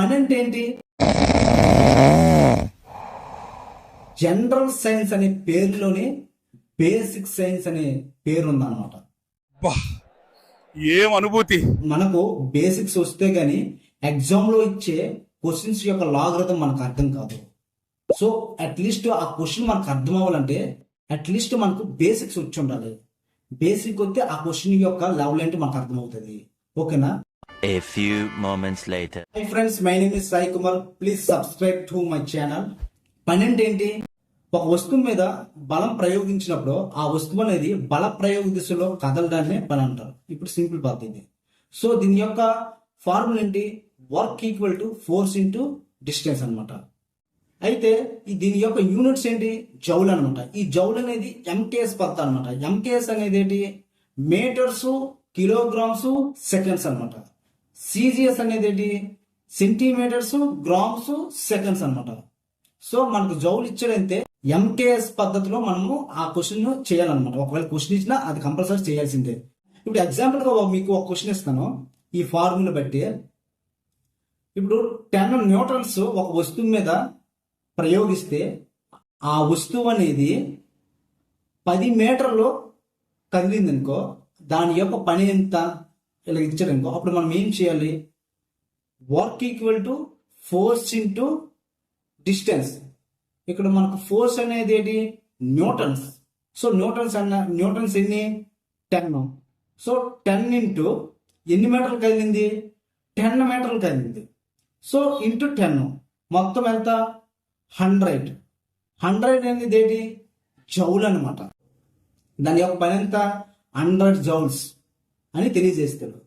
పని అంటే ఏంటి జనరల్ సైన్స్ అనే పేరులోనే బేసిక్ సైన్స్ అనే పేరు ఉందన్నమాట ఏం అనుభూతి? మనకు బేసిక్స్ వస్తే గానీ ఎగ్జామ్లో ఇచ్చే క్వశ్చన్స్ యొక్క లాగ్రథం మనకు అర్థం కాదు. సో అట్లీస్ట్ ఆ క్వశ్చన్ మనకు అర్థం అవ్వాలంటే అట్లీస్ట్ మనకు బేసిక్స్ వచ్చి ఉండాలి. బేసిక్ వస్తే ఆ క్వశ్చన్ యొక్క లెవెల్ ఏంటి మనకు అర్థం అవుతుంది. ఓకేనా? A few moments later. Hi friends my name is Sai Kumar. Please subscribe to my channel. పన్నెండు ఏంటి ఒక వస్తువు మీద బలం ప్రయోగించినప్పుడు ఆ వస్తువు అనేది బల ప్రయోగ దిశలో కదలడాన్ని పని అంటారు. ఇప్పుడు సింపుల్ పద్ధతి సో దీని యొక్క ఫార్ములా ఏంటి? Work equal to force into distance అనమాట అయితే ఈ దీని యొక్క యూనిట్స్ ఏంటి? జౌల్ అనమాట ఈ జౌల్ అనేది ఎంకేఎస్ పద్ధతి అనమాట ఎంకేఎస్ అనేది ఏంటి? మీటర్స్ కిలోగ్రామ్స్ సెకండ్స్ అన్నమాట. సీజీఎస్ అనేది ఏంటి? సెంటీమీటర్స్ గ్రామ్స్ సెకండ్స్ అనమాట సో మనకు జౌల్ ఇచ్చాడంటే ఎంకేఎస్ పద్ధతిలో మనము ఆ క్వశ్చన్ చేయాలన్నమాట. ఒకవేళ క్వశ్చన్ ఇచ్చినా అది కంపల్సరీ చేయాల్సిందే. ఇప్పుడు ఎగ్జాంపుల్గా మీకు ఒక క్వశ్చన్ ఇస్తాను. ఈ ఫార్ములా బట్టి. ఇప్పుడు టెన్ న్యూటన్స్ ఒక వస్తువు మీద ప్రయోగిస్తే ఆ వస్తువు అనేది పది మీటర్లు కదిలింది అనుకో దాని యొక్క పని ఎంత? ఇలా ఇచ్చాడు అప్పుడు మనం ఏం చేయాలి? Work equal to force into distance. ఇక్కడ మనకు ఫోర్స్ అనేది ఏంటి? న్యూటన్స్. సో న్యూటన్స్ అన్న న్యూటన్స్ ఎన్ని? టెన్. సో టెన్ ఇంటూ ఎన్ని మీటర్లు కదిలింది? టెన్ మీటర్లు కదిలింది. So into ten. మొత్తం ఎంత? హండ్రెడ్. హండ్రెడ్ అనేది ఏంటి? జౌల్ అనమాట దాని యొక్క పని ఎంత? Hundred joules. అని తెలియజేస్తాడు